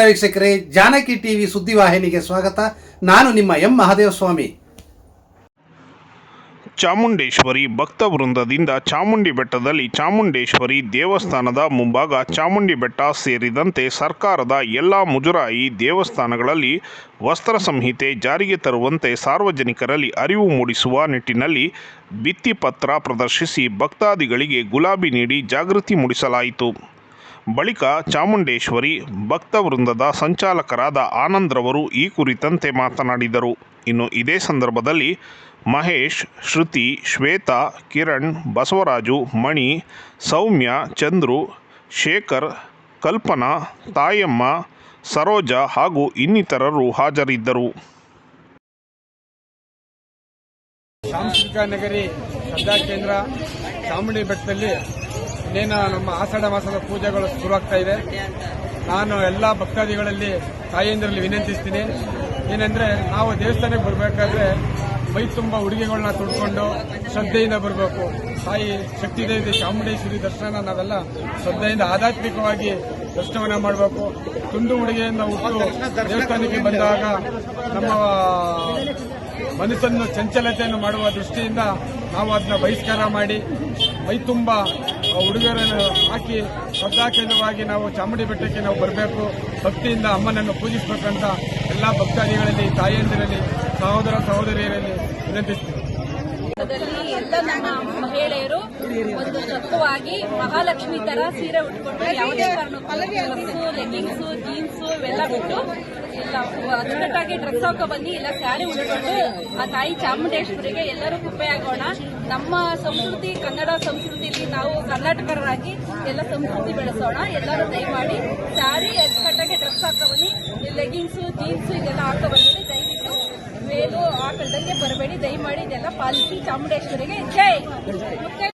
ವೀಕ್ಷಕರೇ, ಜಾನಕಿ ಟಿವಿ ಸುದ್ದಿವಾಹಿನಿಗೆ ಸ್ವಾಗತ. ನಾನು ನಿಮ್ಮ ಎಂ ಮಹಾದೇವಸ್ವಾಮಿ. ಚಾಮುಂಡೇಶ್ವರಿ ಭಕ್ತ ವೃಂದದಿಂದ ಚಾಮುಂಡಿ ಬೆಟ್ಟದಲ್ಲಿ ಚಾಮುಂಡೇಶ್ವರಿ ದೇವಸ್ಥಾನದ ಮುಂಭಾಗ ಚಾಮುಂಡಿ ಬೆಟ್ಟ ಸೇರಿದಂತೆ ಸರ್ಕಾರದ ಎಲ್ಲ ಮುಜರಾಯಿ ದೇವಸ್ಥಾನಗಳಲ್ಲಿ ವಸ್ತ್ರ ಸಂಹಿತೆ ಜಾರಿಗೆ ತರುವಂತೆ ಸಾರ್ವಜನಿಕರಲ್ಲಿ ಅರಿವು ಮೂಡಿಸುವ ನಿಟ್ಟಿನಲ್ಲಿ ಭಿತ್ತಿಪತ್ರ ಪ್ರದರ್ಶಿಸಿ ಭಕ್ತಾದಿಗಳಿಗೆ ಗುಲಾಬಿ ನೀಡಿ ಜಾಗೃತಿ ಮೂಡಿಸಲಾಯಿತು. ಬಳಿಕ ಚಾಮುಂಡೇಶ್ವರಿ ಭಕ್ತ ವೃಂದದ ಸಂಚಾಲಕರಾದ ಆನಂದ್ರವರು ಈ ಕುರಿತಂತೆ ಮಾತನಾಡಿದರು. ಇನ್ನು ಇದೇ ಸಂದರ್ಭದಲ್ಲಿ ಮಹೇಶ್, ಶ್ರುತಿ, ಶ್ವೇತಾ, ಕಿರಣ್, ಬಸವರಾಜು, ಮಣಿ, ಸೌಮ್ಯ, ಚಂದ್ರು, ಶೇಖರ್, ಕಲ್ಪನಾ, ತಾಯಮ್ಮ, ಸರೋಜ ಹಾಗೂ ಇನ್ನಿತರರು ಹಾಜರಿದ್ದರು. ಸಾಂಸ್ಕೃತಿಕ ನಗರಿ ಶ್ರದ್ಧಾ ಕೇಂದ್ರ ಚಾಮುಂಡಿ ಬೆಟ್ಟದಲ್ಲಿ ಇನ್ನೇನು ನಮ್ಮ ಆಷಾಢ ಮಾಸದ ಪೂಜೆಗಳು ಶುರುವಾಗ್ತಾ ಇದೆ. ನಾನು ಎಲ್ಲ ಭಕ್ತಾದಿಗಳಲ್ಲಿ ತಾಯಿಯಂದಿರಲ್ಲಿ ವಿನಂತಿಸ್ತೀನಿ. ಏನಂದ್ರೆ ನಾವು ದೇವಸ್ಥಾನಕ್ಕೆ ಬರಬೇಕಾದ್ರೆ ಮೈ ತುಂಬ ಉಡುಗೆಗಳನ್ನ ತೊಡ್ಕೊಂಡು ಶ್ರದ್ಧೆಯಿಂದ ಬರಬೇಕು. ತಾಯಿ ಶಕ್ತಿ ದೇವಿ ಚಾಮುಂಡೇಶ್ವರಿ ದರ್ಶನ ನಾವೆಲ್ಲ ಶ್ರದ್ಧೆಯಿಂದ ಆಧ್ಯಾತ್ಮಿಕವಾಗಿ ದರ್ಶನವನ್ನ ಮಾಡಬೇಕು. ತುಂಡು ಉಡುಗೆಯಿಂದ ಹುಟ್ಟು ದೇವಸ್ಥಾನಕ್ಕೆ ಬಂದಾಗ ನಮ್ಮ ಮನಸ್ಸನ್ನು ಚಂಚಲತೆಯನ್ನು ಮಾಡುವ ದೃಷ್ಟಿಯಿಂದ ನಾವು ಅದನ್ನ ಬಹಿಷ್ಕಾರ ಮಾಡಿ ಮೈ ತುಂಬ ಉಡುಗೊರೆಯನ್ನು ಹಾಕಿ ಶ್ರದ್ಧಾಕೇಂದ್ರವಾಗಿ ನಾವು ಚಾಮುಂಡಿ ಬೆಟ್ಟಕ್ಕೆ ನಾವು ಬರಬೇಕು. ಭಕ್ತಿಯಿಂದ ಅಮ್ಮನನ್ನು ಪೂಜಿಸಬೇಕಂತ ಎಲ್ಲ ಭಕ್ತಾದಿಗಳಲ್ಲಿ ತಾಯಿಯಂದಿರಲ್ಲಿ ಸಹೋದರ ಸಹೋದರಿಯರಲ್ಲಿ ವಿನಂತಿಸ್ತೀವಿ ಎಲ್ಲ ನಮ್ಮ ಮಹಿಳೆಯರು ಒಂದು ತತ್ವವಾಗಿ ಮಹಾಲಕ್ಷ್ಮಿ ತರ ಸೀರೆ ಉಟ್ಕೊಂಡು ಯಾವುದೇ ಕಾರಣಕ್ಕೂ ಡ್ರೆಸ್ಸು ಜೀನ್ಸ್ ಇವೆಲ್ಲ ಬಿಟ್ಟು ಇಲ್ಲ, ಅಚ್ಚುಕಟ್ಟಾಗಿ ಡ್ರೆಸ್ ಹಾಕೋ ಬನ್ನಿ, ಇಲ್ಲ ಸ್ಯಾರಿ ಉಟ್ಕೊಂಡು ಆ ತಾಯಿ ಚಾಮುಂಡೇಶ್ವರಿಗೆ ಎಲ್ಲರೂ ಕೃಪೆಯಾಗೋಣ ನಮ್ಮ ಸಂಸ್ಕೃತಿ, ಕನ್ನಡ ಸಂಸ್ಕೃತಿಯಲ್ಲಿ ನಾವು ಕರ್ನಾಟಕರಾಗಿ ಎಲ್ಲ ಸಂಸ್ಕೃತಿ ಬೆಳೆಸೋಣ. ಎಲ್ಲರೂ ದಯಮಾಡಿ ಸ್ಯಾರಿ ಅಚ್ಚುಕಟ್ಟಾಗಿ ಡ್ರೆಸ್ ಹಾಕೋಬನ್ನಿ ಬನ್ನಿ ಜೀನ್ಸ್ ಇದೆಲ್ಲ ಹಾಕೋ ಬಂದ್ಬಿಡಿ ದಯವಿಟ್ಟು ಮೇಲು ಹಾಕಲ್ದಂಗೆ ಬರಬೇಡಿ. ದಯಮಾಡಿ ಇದೆಲ್ಲ ಪಾಲಿಸಿ ಚಾಮುಂಡೇಶ್ವರಿಗೆ. ಜೈ!